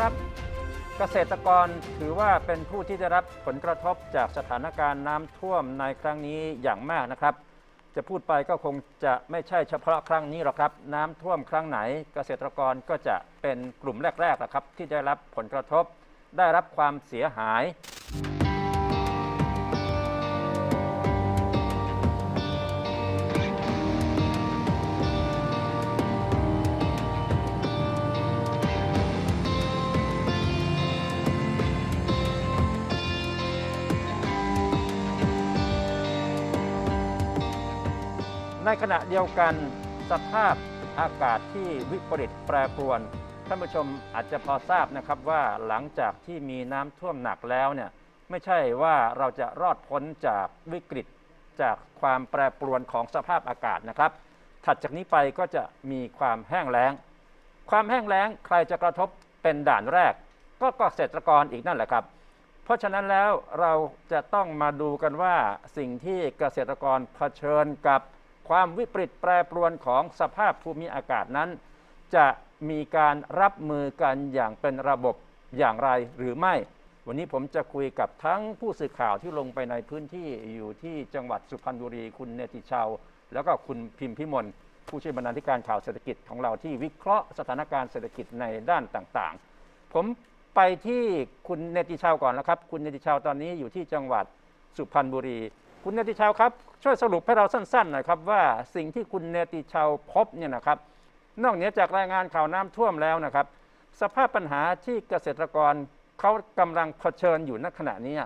ครับ เกษตรกรถือว่าเป็นผู้ที่ได้รับผลกระทบจากสถานการณ์น้ำท่วมในครั้งนี้อย่างมากนะครับ จะพูดไปก็คงจะไม่ใช่เฉพาะครั้งนี้หรอกครับ น้ำท่วมครั้งไหน เกษตรกรก็จะเป็นกลุ่มแรกๆนะครับ ที่ได้รับผลกระทบ ได้รับความเสียหาย ในขณะเดียวกันสภาพอากาศที่วิปริตแปรปรวนท่านผู้ชมอาจจะพอทราบนะครับว่าหลังจากที่มีน้ำท่วมหนักแล้วเนี่ยไม่ใช่ว่าเราจะรอดพ้นจากวิกฤตจากความแปรปรวนของสภาพอากาศนะครับ ถัดจากนี้ไปก็จะมีความแห้งแล้ง ความแห้งแล้งใครจะกระทบเป็นด่านแรก ก็เกษตรกรอีกนั่นแหละครับ เพราะฉะนั้นแล้วเราจะต้องมาดูกันว่าสิ่งที่เกษตรกรเผชิญกับ ความวิปริตแปรปรวนของสภาพภูมิอากาศนั้น จะมีการรับมือกันอย่างเป็นระบบอย่างไรหรือไม่ วันนี้ผมจะคุยกับทั้งผู้สื่อข่าวที่ลงไปในพื้นที่อยู่ที่จังหวัดสุพรรณบุรีคุณเนติชาว แล้วก็คุณพิมพิมลผู้ช่วยบรรณาธิการข่าวเศรษฐกิจของเราที่วิเคราะห์สถานการณ์เศรษฐกิจในด้านต่างๆ ผมไปที่คุณเนติชาวก่อนนะครับ คุณเนติชาวตอนนี้อยู่ที่จังหวัดสุพรรณบุรี คุณเนติชาวครับ ช่วยสรุปให้เราสั้นๆหน่อยครับว่าสิ่งที่คุณเนติชาวพบเนี่ยนะครับ นอกเหนือจากรายงานข่าวน้ำท่วมแล้วนะครับ สภาพปัญหาที่เกษตรกรเขากำลังเผชิญอยู่ณขณะนี้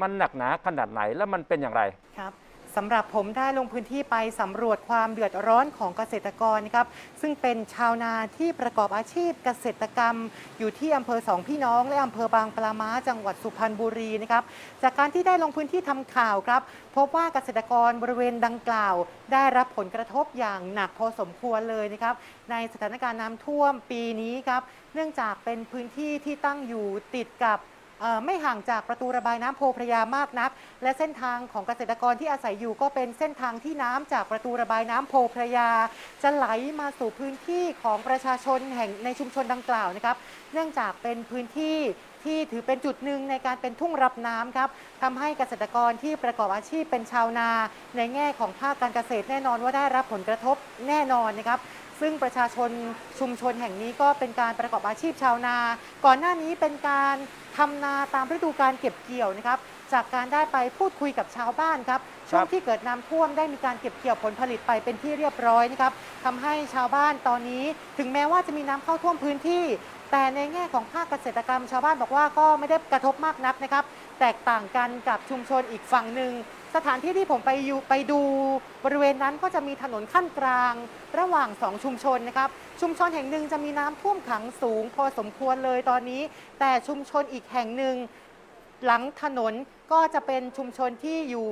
มันหนักหนาขนาดไหนและมันเป็นอย่างไรครับ สำหรับผมได้ลงพื้นที่ไปสำรวจความเดือดร้อนของเกษตรกรนะครับซึ่งเป็นชาวนาที่ประกอบอาชีพเกษตรกรรม อยู่ที่อำเภอสองพี่น้องและอำเภอบางปลาม้าจังหวัดสุพรรณบุรีนะครับจากการที่ได้ลงพื้นที่ทำข่าวครับพบว่าเกษตรกรบริเวณดังกล่าว ได้รับผลกระทบอย่างหนักพอสมควรเลยนะครับในสถานการณ์น้ำท่วมปีนี้ครับเนื่องจากเป็นพื้นที่ที่ตั้งอยู่ติดกับ เอ่อไม่ห่างจากประตูระบายน้ำโพพระยามากนัก และเส้นทางของเกษตรกรที่อาศัยอยู่ก็เป็นเส้นทางที่น้ำจากประตูระบายน้ำโพพระยา จะไหลมาสู่พื้นที่ของประชาชนแห่งในชุมชนดังกล่าวนะครับ เนื่องจากเป็นพื้นที่ที่ถือเป็นจุดหนึ่งในการเป็นทุ่งรับน้ำครับทำให้เกษตรกรที่ประกอบอาชีพเป็นชาวนา ในแง่ของภาคการเกษตรแน่นอนว่าได้รับผลกระทบแน่นอนนะครับ ซึ่งประชาชนชุมชนแห่งนี้ก็เป็นการประกอบอาชีพชาวนา ก่อนหน้านี้เป็นการทำนาตามฤดูการเก็บเกี่ยวนะครับ จากการได้ไปพูดคุยกับชาวบ้านครับ ช่วงที่เกิดน้ำท่วมได้มีการเก็บเกี่ยวผลผลิตไปเป็นที่เรียบร้อยนะครับทำให้ชาวบ้านตอนนี้ ถึงแม้ว่าจะมีน้ำเข้าท่วมพื้นที่ แต่ในแง่ของภาคเกษตรกรรม ชาวบ้านบอกว่าก็ไม่ได้กระทบมากนักนะครับ แตกต่างกันกับชุมชนอีกฝั่งหนึ่ง สถานที่ที่ผมไปอยู่ไปดูบริเวณนั้นก็จะมีถนนขั้นกลาง ระหว่างสองชุมชนนะครับ ชุมชนแห่งหนึ่งจะมีน้ำท่วมขังสูง พอสมควรเลยตอนนี้ แต่ชุมชนอีกแห่งหนึ่ง หลังถนนก็จะเป็นชุมชนที่อยู่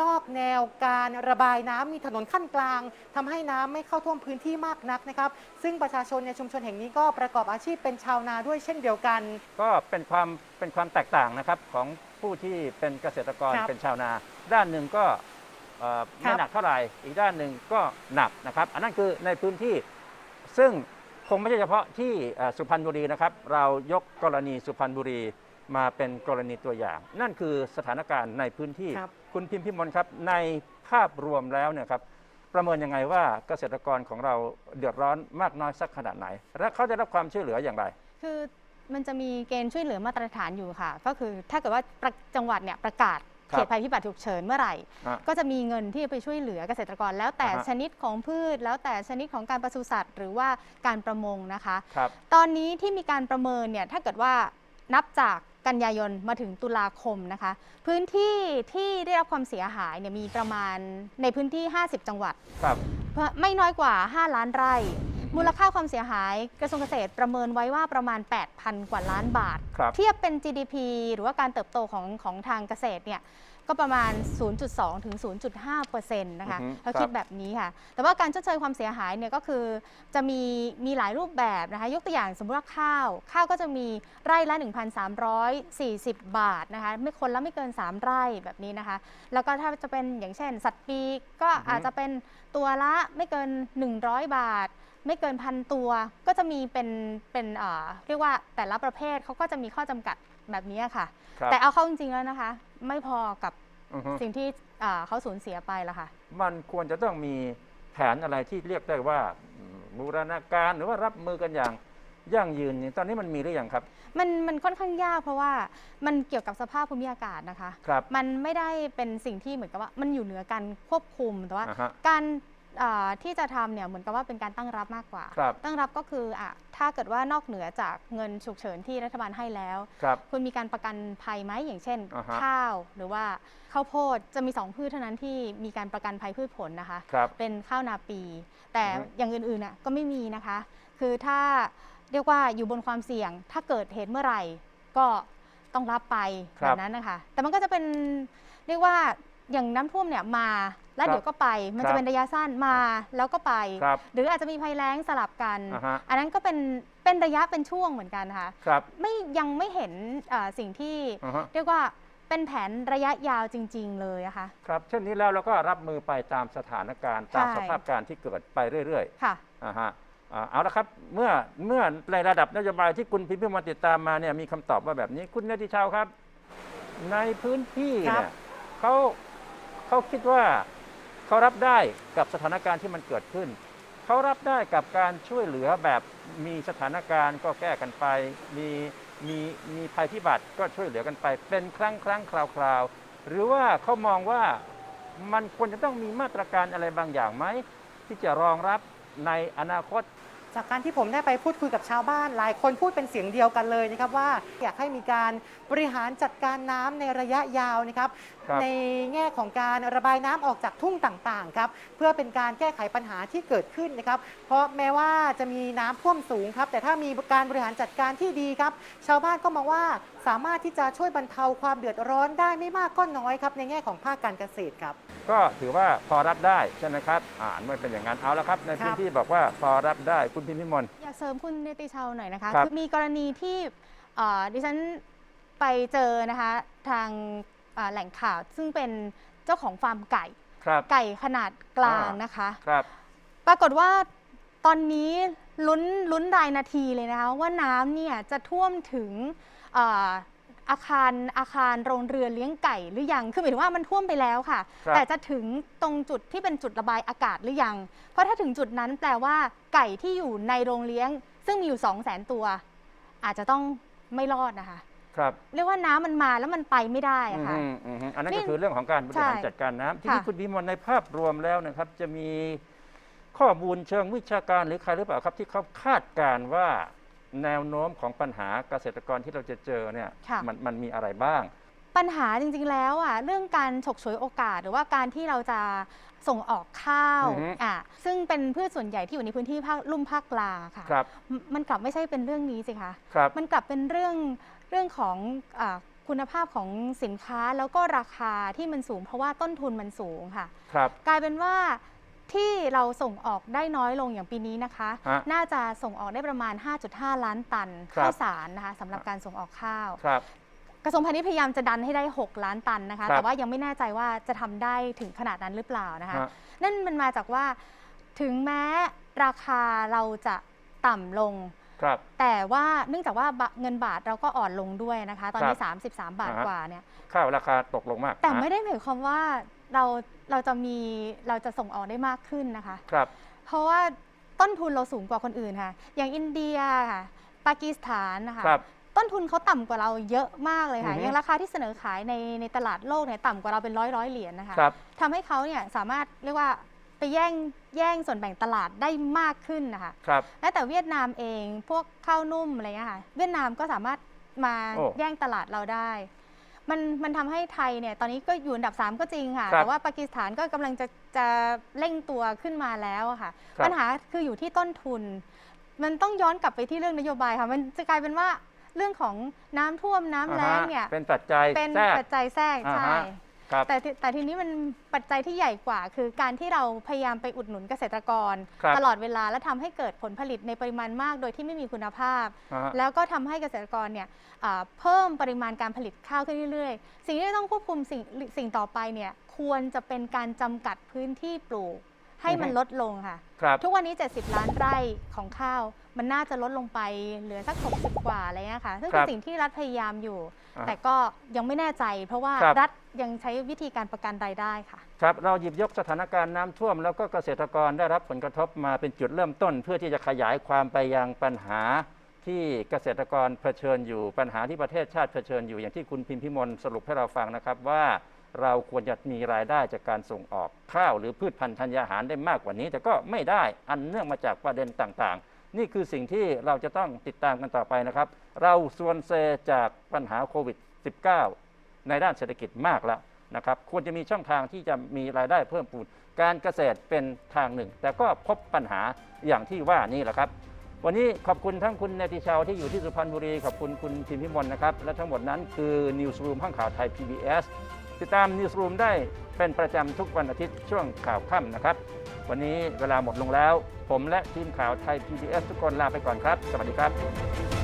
นอกแนวการระบายน้ำมีถนนขั้นกลางทำให้น้ำไม่เข้าท่วมพื้นที่มากนักนะครับ ซึ่งประชาชนในชุมชนแห่งนี้ก็ประกอบอาชีพเป็นชาวนาด้วยเช่นเดียวกัน ก็เป็นความเป็นความแตกต่างนะครับของ ผู้ที่เป็นเกษตรกรครับเป็นชาวนา ด้านหนึ่งก็เอ่อครัไม่บ หนักเท่าไหร่อีกด้านหนึ่งก็หนักนะครับ อันนั้นคือในพื้นที่ซึ่งคงไม่ใช่เฉพาะที่เอ่อสุพรรณบุรีนะครับ เรายกกรณีสุพรรณบุรีมาเป็นกรณีตัวอย่าง นั่นคือสถานการณ์ในพื้นที่ ครับ คุณพิมพิมลครับในภาพรวมแล้วเนี่ยครับประเมินยังไงว่าเกษตรกรของเราเดือดร้อนมากน้อยสักขนาดไหน และเขาจะรับความช่วยเหลืออย่างไร คือ มันจะมีเกณฑ์ช่วยเหลือมาตรฐานอยู่ค่ะ ก็คือถ้าเกิดว่าประจังหวัดเนี่ยประกาศครับเขตภัยพิบัติฉุกเฉินเมื่อไหร่ ฮะก็จะมีเงินที่จะไปช่วยเหลือเกษตรกร แล้วแต่อ่าฮะ ชนิดของพืช แล้วแต่ชนิดของการปศุสัตว์ หรือว่าการประมงนะคะ ครับ ตอนนี้ที่มีการประเมินเนี่ยถ้าเกิดว่านับจากกันยายนมาถึงตุลาคมนะคะ พื้นที่ที่ได้รับความเสียหายเนี่ยมีประมาณในพื้นที่ 50 จังหวัด ครับ ไม่น้อยกว่า 5 ล้านไร่ มูลค่าความเสียหายกระทรวงเกษตรประเมินไว้ว่าประมาณ 8,000 กว่าล้านบาทครับเทียบเป็น GDP หรือว่าการเติบโตของของทางเกษตรเนี่ยก็ประมาณ 0.2 ถึง 0.5เปอร์เซ็นต์นะคะอือฮึเราครับคิดแบบนี้ค่ะ แต่ว่าการชดเชยความเสียหายเนี่ยก็คือจะมีมีหลายรูปแบบนะคะ ยกตัวอย่างสมมติว่าข้าว ข้าวก็จะมีไร่ละ 1,340 บาทนะคะ ไม่คนละไม่เกิน 3 ไร่แบบนี้นะคะ แล้วก็ถ้าจะเป็นอย่างเช่น สัตว์ปีกก็อือฮึอาจจะเป็นตัวละไม่เกิน 100 บาท ไม่เกินพันตัวก็จะมีเป็นเป็นเอ่อเรียกว่าแต่ละประเภทเขาก็จะมีข้อจำกัดแบบนี้ค่ะครับแต่เอาเข้าจริงๆแล้วนะคะ ไม่พอกับอือฮึสิ่งที่อ่าเขาสูญเสียไปแล้วค่ะ มันควรจะต้องมีแผนอะไรที่เรียกได้ว่าอืมบูรณาการหรือว่ารับมือกันอย่างยั่งยืนนี่ตอนนี้มันมีหรือยังครับ มันมันค่อนข้างยากเพราะว่ามันเกี่ยวกับสภาพภูมิอากาศนะคะครับมันไม่ได้เป็นสิ่งที่เหมือนกับว่ามันอยู่เหนือการควบคุมแต่ว่าอ่าฮะการอ่า ที่จะทำเนี่ยเหมือนกับว่าเป็นการตั้งรับมากกว่า ครับ ตั้งรับก็คืออะถ้าเกิดว่านอกเหนือจากเงินฉุกเฉินที่รัฐบาลให้แล้ว ครับ คุณมีการประกันภัยไหมอย่างเช่น อ่าฮะ ข้าวหรือว่าข้าวโพดจะมีสองพืชเท่านั้นที่มีการประกันภัยพืชผลนะคะ ครับ เป็นข้าวนาปี แต่อือฮึ อย่างอื่นๆน่ะก็ไม่มีนะคะ คือถ้าเรียกว่าอยู่บนความเสี่ยง ถ้าเกิดเหตุเมื่อไหร่ ก็ต้องรับไปแบบนั้นนะคะ แต่มันก็จะเป็นเรียกว่าอย่างน้ำท่วมเนี่ยมา แล้วครับเดี๋ยวก็ไป มันครัจะบเป็นระยะสั้นมาแล้วก็ไป ครับหรืออาจจะมีภัยแล้งสลับกัน อ่าฮะ อันนั้นก็เป็นเป็นระยะเป็นช่วงเหมือนกันค่ะ ครับไม่ยังไม่เห็นอ่าสิ่งที่อ่าฮะเรียกว่าเป็นแผนระยะยาวจริง ๆ เลยอะค่ะ ครับ เช่นนี้แล้วเราก็รับมือไปตามสถานการณ์ ตามใช่ สภาพการที่เกิดไปเรื่อยค่ะ ๆอ่าฮะอ่าเอาละครับ เมื่อเมื่อในระดับนโยบายที่คุณพิมพิมลติดตามมาเนี่ยมีคำตอบว่าแบบนี้คุณเนติชาวครับ ในพื้นที่ครัเนี่บยเขาเขาคิดว่า เขารับได้กับสถานการณ์ที่มันเกิดขึ้น เขารับได้กับการช่วยเหลือแบบมีสถานการณ์ก็แก้กันไป มีมีมีภัยพิบัติก็ช่วยเหลือกันไป เป็นครั้งครั้งคราวคราวหรือว่าเขามองว่ามันควรจะต้องมีมาตรการอะไรบางอย่างไหม ที่จะรองรับในอนาคต จากการที่ผมได้ไปพูดคุยกับชาวบ้าน หลายคนพูดเป็นเสียงเดียวกันเลยนะครับว่าอยากให้มีการบริหารจัดการน้ำในระยะยาวนะครับครับ ในแง่ของการระบายน้ำออกจากทุ่งต่างๆครับเพื่อเป็นการแก้ไขปัญหาที่เกิดขึ้นนะครับ เพราะแม้ว่าจะมีน้ำท่วมสูงครับ แต่ถ้ามีการบริหารจัดการที่ดีครับ ชาวบ้านก็มองว่าสามารถที่จะช่วยบรรเทาความเดือดร้อนได้ไม่มากก็น้อยครับ ในแง่ของภาคการเกษตรครับ ก็ถือว่าพอรับได้ใช่ไหมครับ อ่านไม่เป็นอย่างนั้นเอาละครับ ในครับพื้นที่บอกว่าพอรับได้คุณพิมพิมล อยากเสริมคุณเนติชาวหน่อยนะคะครับ อมีกรณีที่เอ่อดิฉันไปเจอนะคะทางเอ่อ แหล่งข่าว ซึ่งเป็นเจ้าของฟาร์มไก่ ครับไก่ขนาดกลางอ่านนะคะ ครับ ปรากฏว่าตอนนี้ลุ้นลุ้นรายนาทีเลยนะคะว่าน้ำเนี่ยจะท่วมถึงเอ่ออาคารอาคารโรงเรือนเลี้ยงไก่หรือยัง คือหมายถึงว่ามันท่วมไปแล้วค่ะ ครับแต่จะถึงตรงจุดที่เป็นจุดระบายอากาศหรือยัง เพราะถ้าถึงจุดนั้นแปลว่าไก่ที่อยู่ในโรงเลี้ยง ซึ่งมีอยู่ 2 0 0 0 0 0 ตัว อาจจะต้องไม่รอดนะคะ ครับเรียกว่าน้ำมันมาแล้วมันไปไม่ได้อะค่ะอืมอืมอืมอันนั้นนี่ก็คือเรื่องของการบริหารใช่จัดการน้ำทีค่ะนี้คุณพิมลในภาพรวมแล้วนะครับ จะมีข้อมูลเชิงวิชาการหรือใครหรือเปล่าครับ ที่เขาคาดการณ์ว่าแนวโน้มของปัญหาเกษตรกรที่เราจะเจอเนี่ยค่ะ มันมันมีอะไรบ้าง ปัญหาจริงๆแล้วอะเรื่องการฉกฉวยโอกาส หรือว่าการที่เราจะส่งออกข้าวอือฮึ อะซึ่งเป็นพืชส่วนใหญ่ที่อยู่ในพื้นที่ภาคลุ่มภาคกลางอะค่ะครับมมันกลับไม่ใช่เป็นเรื่องนี้สิคะ ครับ มันกลับเป็นเรื่อง เรื่องของอาคุณภาพของสินค้าแล้วก็ราคาที่มันสูง เพราะว่าต้นทุนมันสูงค่ะครับกลายเป็นว่าที่เราส่งออกได้น้อยลงอย่างปีนี้นะคะฮะน่าจะส่งออกได้ประมาณ 5.5 ล้านตันครับข้าวสารนะคะสำหรับการส่งออกข้าวครับกระทรวงพาณิชย์พยายามจะดันให้ได้ 6 ล้านตันนะคะครับแต่ว่ายังไม่แน่ใจว่าจะทำได้ถึงขนาดนั้นหรือเปล่านะคะฮะนั่นมันมาจากว่าถึงแม้ราคาเราจะต่ำลง ครับ แต่ว่าเนื่องจากว่าบะเงินบาทเราก็อ่อนลงด้วยนะคะ ตอนนี้ครับ33 บาทอ่าฮะกว่าเนี่ยข้าวราคาตกลงมาก แต่ฮะไม่ได้หมายความว่าเราเราจะมีเราจะส่งออกได้มากขึ้นนะคะครับ เพราะว่าต้นทุนเราสูงกว่าคนอื่นค่ะ อย่างอินเดียค่ะปากีสถานนะคะครับต้นทุนเขาต่ำกว่าเราเยอะมากเลยค่ะอือฮึอย่างราคาที่เสนอขายในในตลาดโลกเนี่ยต่ำกว่าเราเป็นร้อยร้อยเหรียญนะคะครับทำให้เขาเนี่ยสามารถเรียกว่า ไปแย่งแย่งส่วนแบ่งตลาดได้มากขึ้นนะคะครับและแต่เวียดนามเองพวกข้าวนุ่มอะไรเงี้ยค่ะเวียดนามก็สามารถมาโอ้แย่งตลาดเราได้ มันมันทำให้ไทยเนี่ยตอนนี้ก็อยู่อันดับ 3 ก็จริงค่ะ ครับแต่ว่าปากีสถานก็กำลังจะจะเร่งตัวขึ้นมาแล้วอะค่ะ ครับปัญหาคืออยู่ที่ต้นทุน มันต้องย้อนกลับไปที่เรื่องนโยบายค่ะ มันจะกลายเป็นว่าเรื่องของน้ำท่วมน้ำแล้งเนี่ย อ่าฮะเป็นปัจจัยเป็นแทรก ปัจจัยแทรกอ่าใช่ ฮะ ครับแต่ที่แต่ทีนี้มันปัจจัยที่ใหญ่กว่า คือการที่เราพยายามไปอุดหนุนเกษตรกร ครับตลอดเวลาและทำให้เกิดผลผลิตในปริมาณมากโดยที่ไม่มีคุณภาพ อ่าฮะ แล้วก็ทำให้เกษตรกรเนี่ยอ่าเพิ่มปริมาณการผลิตข้าวขึ้นเรื่อยๆ สิ่งที่ต้องควบคุมสิ่งสิ่งต่อไปเนี่ยควรจะเป็นการจำกัดพื้นที่ปลูก ให้มันอือฮึลดลงค่ะ ครับ ทุกวันนี้ 70 ล้านไร่ของข้าว มันน่าจะลดลงไปเหลือสัก 60 กว่าอะไรเงี้ยค่ะซึ่งครัเป็นบสิ่งที่รัฐพยายามอยู่ อ่าแต่ก็ยังไม่แน่ใจ เพราะว่าครับ รัฐยังใช้วิธีการประกันรายได้ค่ะ ครับเราหยิบยกสถานการณ์น้ำท่วม แล้วก็เกษตรกรได้รับผลกระทบมาเป็นจุดเริ่มต้น เพื่อที่จะขยายความไปยังปัญหาที่เกษตรกรเผชิญอยู่ปัญหาที่ประเทศชาติเผชิญอยู่อย่างที่คุณพิมพิมลสรุปให้เราฟังนะครับว่า เราควรจะมีรายได้จากการส่งออกข้าวหรือพืชพันธุ์ธัญญาหารได้มากกว่านี้ แต่ก็ไม่ได้อันเนื่องมาจากประเด็นต่างๆ นี่คือสิ่งที่เราจะต้องติดตามกันต่อไปนะครับ เราส่วนเซจากปัญหาโควิด -19 ในด้านเศรษฐกิจมากแล้วนะครับควรจะมีช่องทางที่จะมีรายได้เพิ่มพูน การเกษตรเป็นทางหนึ่ง แต่ก็พบปัญหาอย่างที่ว่านี่แหละครับ วันนี้ขอบคุณทั้งคุณเนติชาวที่อยู่ที่สุพรรณบุรี ขอบคุณคุณพิมพิมลนะครับ และทั้งหมดนั้นคือนิวส์รูมห้องข่าวไทย PBS ติดตามนิวส์รูมได้เป็นประจำทุกวันอาทิตย์ช่วงข่าวค่ำนะครับ วันนี้เวลาหมดลงแล้ว ผมและทีมข่าวไทย PBS ทุกคนลาไปก่อนครับ สวัสดีครับ